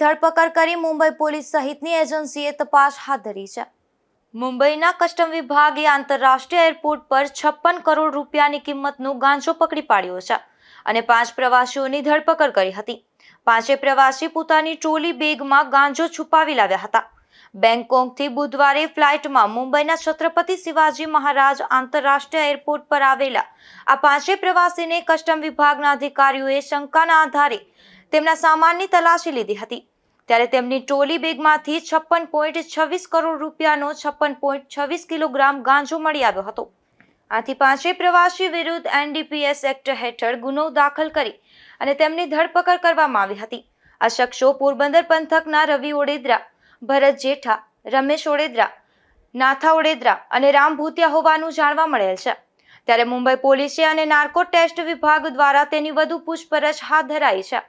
ધરપકડ કરી મુંબઈ પોલીસ સહિતની એજન્સીએ તપાસ હાથ ધરી છે. મુંબઈના કસ્ટમ વિભાગે આંતરરાષ્ટ્રીય એરપોર્ટ પર છપ્પન કરોડ રૂપિયાની કિંમતનો ગાંજો પકડી પાડ્યો છે અને પાંચ પ્રવાસીઓની ધરપકડ કરી હતી. પાંચે પ્રવાસી પોતાની ટ્રોલી બેગમાં ગાંજો છુપાવી લાવ્યા હતા. બેંગકોકથી બુધવારે ફ્લાઇટમાં મુંબઈના છત્રપતિ શિવાજી મહારાજ આંતરરાષ્ટ્રીય એરપોર્ટ પર આવેલા આ પાંચે પ્રવાસીને કસ્ટમ વિભાગના અધિકારીઓએ શંકાના આધારે તેમના સામાનની તલાશી લીધી હતી. ત્યારે તેમની ટ્રોલી બેગમાંથી છપ્પન પોઈન્ટ છવ્વીસ કરોડ રૂપિયાનો છપ્પન પોઈન્ટ છવ્વીસ કિલોગ્રામ ગાંજો મળી આવ્યો હતો. આથી પાંચે પ્રવાસી વિરુદ્ધ એનડીપીએસ એક્ટ હેઠળ ગુનો દાખલ કરી અને તેમની ધરપકડ કરવામાં આવી હતી. આ શખ્સો પોરબંદર પંથકના રવિ ઓડેદરા, ભરત જેઠા, રમેશ ઓડેદરા, નાથા ઓડેદરા અને રામ ભૂતિયા હોવાનું જાણવા મળેલ છે. ત્યારે મુંબઈ પોલીસે અને નાર્કો ટેસ્ટ વિભાગ દ્વારા તેની વધુ પૂછપરછ હાથ ધરાઈ છે.